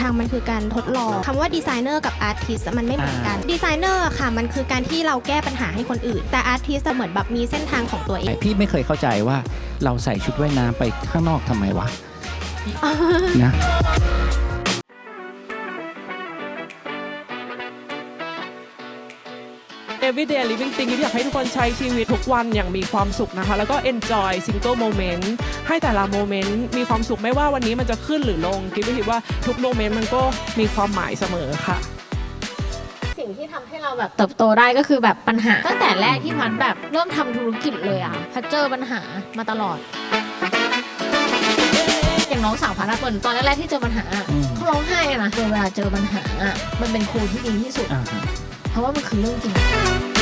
ทางมันคือการทดลองคำว่าดีไซเนอร์กับอาร์ติสมันไม่เหมือนกันดีไซเนอร์ค่ะมันคือการที่เราแก้ปัญหาให้คนอื่น แต่อาร์ติสเหมือนแบบมีเส้นทางของตัวเอง พี่ไม่เคยเข้าใจว่าเราใส่ชุดว่ายน้ำไปข้างนอกทำไมวะนะ everyday living thing ที่อยากให้ทุกคนใช้ชีวิตทุกวันอย่างมีความสุขนะคะ แล้วก็ enjoy single moment ให้แต่ละโมเมนต์มีความสุขไม่ว่าวันนี้มันจะขึ้นหรือลงกิ๊บคิดว่าทุกโมเมนต์มันก็มีความหมายเสมอค่ะ สิ่งที่ทำให้เราแบบเติบโตได้ก็คือแบบปัญหา ตั้งแต่แรกที่พัดแบบเริ่มทำธุรกิจเลยอะพัดเจอปัญหามาตลอด อย่างน้องสาวพัดอะเปิดตอนแรกๆที่เจอปัญหาอะอืม เขาร้องไห้อะนะเวลาเจอปัญหาอะมันเป็นครูที่ดีที่สุด อ่าฮะ เพราะว่ามันคือเรื่องจริง